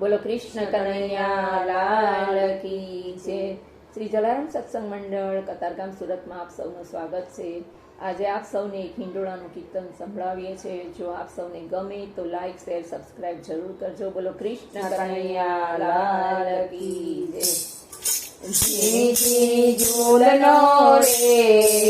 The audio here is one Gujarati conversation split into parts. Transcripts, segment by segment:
બોલો કૃષ્ણ કનૈયા, લાલ કી જય. શ્રી જલારામ સત્સંગ મંડળ, કતારગામ સુરતમાં આપ સૌનું સ્વાગત છે. આજે આપ સૌને એક હિંડોળાનું કીર્તન સંભળાવીએ છીએ. જો આપ સૌને ગમે તો લાઈક શેર સબસ્ક્રાઈબ જરૂર કરજો. બોલો કૃષ્ણ કનૈયા, લાલ કી જય. ઝૂલનો રે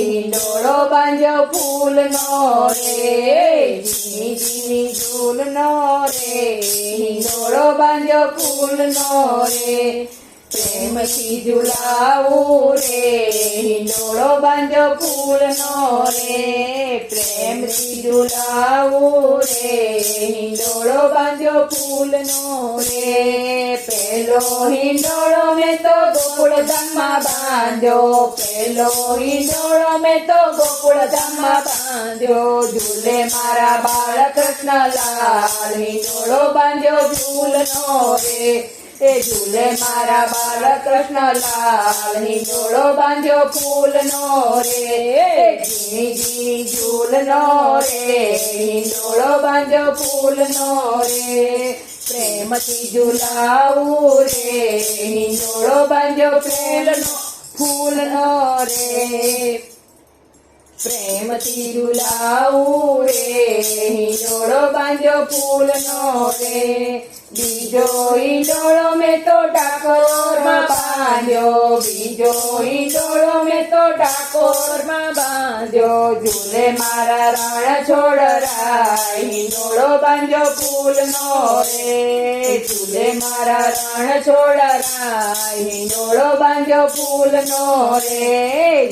હિંડોળો બાંજો ફૂલનો રે જીની ઝૂલનો રે હિંડોળો બાંજો ફૂલનો રે પ્રેમથી ઝુલાવું રે હિંડોળો ફૂલ ફૂલનો રે પ્રેમથી ઝુલાવું રે હિંડોળો બાંજો ફૂલનો રે પેલો હિંડોળો મેં તો ગોકુળ ધામમાં બાંધ્યો પેલો હિંડોળો મેં તો ગોકુળ ધામમાં બાંધ્યો ઝૂલે મારા બાળ કૃષ્ણ લાલ હિંડોળો બાંધ્યો ફૂલનો રે. એ ઝૂલે મારા બાળ કૃષ્ણ લાલ હિંડોળો બાંધ્યો ફૂલનો રે. ઝીણી ઝીણી ઝૂલનો રે હિંડોળો બાંધ્યો ફૂલનો રે. પ્રેમથી ઝુલાવું રે હિંડોળો બાંધ્યો ફૂલનો ફૂલનો રે. પ્રેમથી ઝુલાવું રે, હિંડોળો બાંધ્યો ફૂલનો રે. બીજો હિંડોળો મેં તો ડાકોરમાં બાંધ્યો, બીજો હિંડોળો મેં તો ડાકોરમાં બાંધ્યો. ઝૂલે મારા રણ છોડરા હિંડોળો બાંધ્યો ફૂલનો રે. ઝૂલે મારા રણ છોડરા હિંડોળો બાંધ્યો ફૂલનો રે.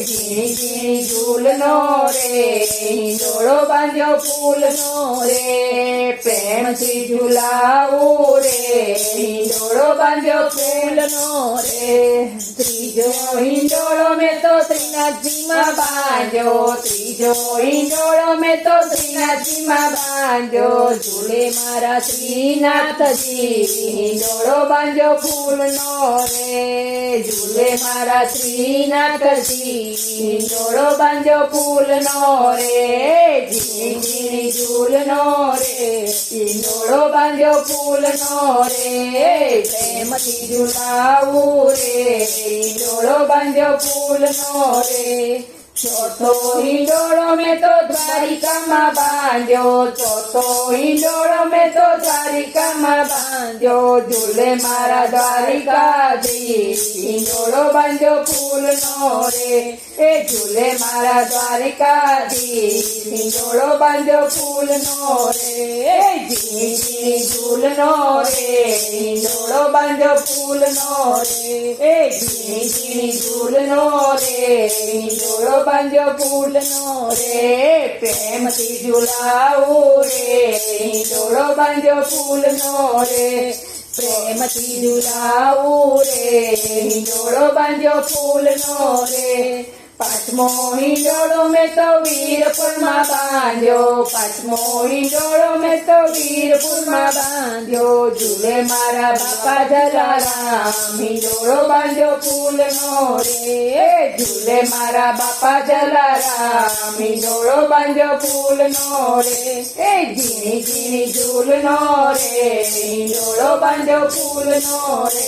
ઝીણી ઝીણી ઝૂલનો રે હિંડોળો બાંધ્યો ફૂલનો રે પ્રેમથી ઝુલાવો રે ડોળો બાંધ્યો ફૂલનો રે ત્રીજો હિંડોળો મેં તો શ્રીનાથજીમાં બાંધ્યો, ત્રીજો હિંડોળો મેં તો શ્રીનાથજીમાં બાંધ્યો. ઝૂલે મારા શ્રીનાથજી હિંડોળો બાંધ્યો ફૂલનો રે ઝૂલે મારા શ્રીનાથજી હિંડોળો બાંધ્યો ફૂલનો રે ઝીણી ઝૂલનો રે હિંડોળો બાંધ્યો ફૂલનો રે પ્રેમથી ઝુલાવું રે હિંડોળો બાંધ્યો ફૂલનો રે ચોથો હિંડોળો મેં તો દ્વારિકામાં બાંધ્યો ચોથો હિંડોળો મેં તો દ્વારિકામાં બાંધ્યો, ઝૂલે મારા દ્વારિકાજી હિંડોળો બાંધ્યો ફૂલનો રે. એ ઝૂલે મારા દ્વારિકાજી હિંડોળો બાંધ્યો ફૂલનો રે. ઝીણી ઝૂલનો રે. હિંડોળો બાંધ્યો ફૂલનો રે એ ઝીણી ઝીણી ઝૂલનો રે હિંડોળો ફૂલ નો રે પ્રેમથી ઝુલાવું રે હિંડોળો ફૂલ નો રે પ્રેમથી ઝુલાવું રે હિંડોળો ફૂલ નો રે પાંચમો હિંડોળો મેં તો વીરપુરમાં બાંધ્યો. પાંચમો હિંડોળો મેં તો વીરપુરમાં બાંધ્યો. ઝૂલે મારા બાપા જલારામ હિંડોળો બાંધ્યો ફૂલનો રે ઝૂલે મારા બાપા જલારામ હિંડોળો બાંધ્યો ફૂલનો રે એ ઝીણી ઝીણી ઝૂલનો રે હિંડોળો બાંધ્યો ફૂલનો રે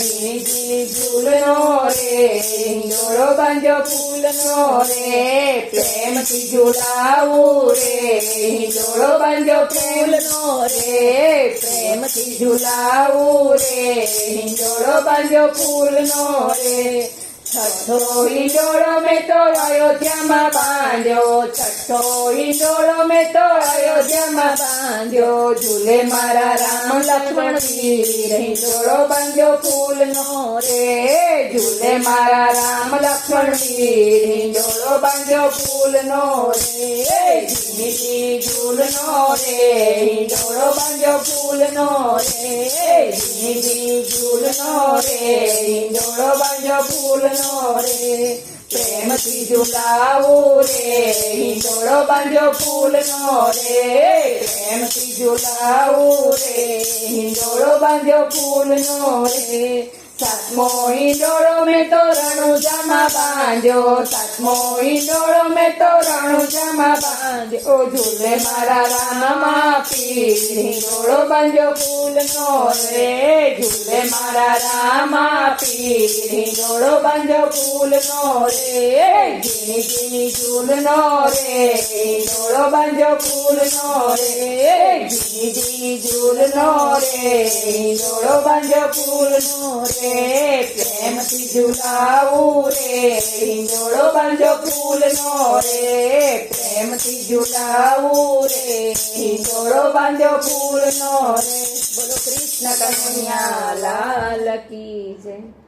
ઝીણી ઝીણી ઝૂલનો રે હિંડોળો બાંધ્યો ફૂલનો રે પ્રેમથી ઝુલાવું રે. હિંડોળો બાંધ્યો ફૂલનો રે પ્રેમથી ઝુલાવું રે. હિંડોળો બાંધ્યો ફૂલનો રે છઠ્ઠો હિંડોળો મેં તો અયોધ્યામાં બાંધ્યો. છઠ્ઠો હિંડોળો મેં તો અયોધ્યામાં બાંધ્યો. ઝૂલે મારા રામ લક્ષ્મણ ઈંડોળો બાંધ્યો ફૂલનો રે. ઝૂલે મારા રામ લક્ષ્મણ હિંડોળો બાંધ્યો ફૂલનો રે. જીની ઝૂલનો રે. ઈંડોળો બાંધ્યો ફૂલનો રે. જીની ઝૂલનો રે. ઈંડોળો બાંધ્યો ફૂલનો રે પ્રેમથી ઝુલાવું રે, હિંડોળો બાંધ્યો ફૂલનો રે પ્રેમથી ઝુલાવું રે, હિંડોળો બાંધ્યો ફૂલનો રે. સાતમો ઈંડોળો મેં તો રણુજામાં બાંધ્યો. સાતમો ઈંડોળો મેં તો રણુજામાં બાંધ્યો. ઝૂલે મારા રામા હિંડોળો બાંધ્યો ફૂલનો રે. ઝૂલે મારા રામા હિંડોળો બાંધ્યો ફૂલનો રે. ઝીણી ઝીણી ઝૂલનો રે. હિંડોળો બાંધ્યો ફૂલનો રે. ઝીણી ઝીણી ઝૂલનો રે. પ્રેમથી ઝુલાવું રે હિંડોળો ફૂલ ફૂલનો રે પ્રેમથી ઝુલાવું રે હિંડોળો ફૂલ ફૂલનો રે. બોલો કૃષ્ણ કન્યા, લાલ કી જય.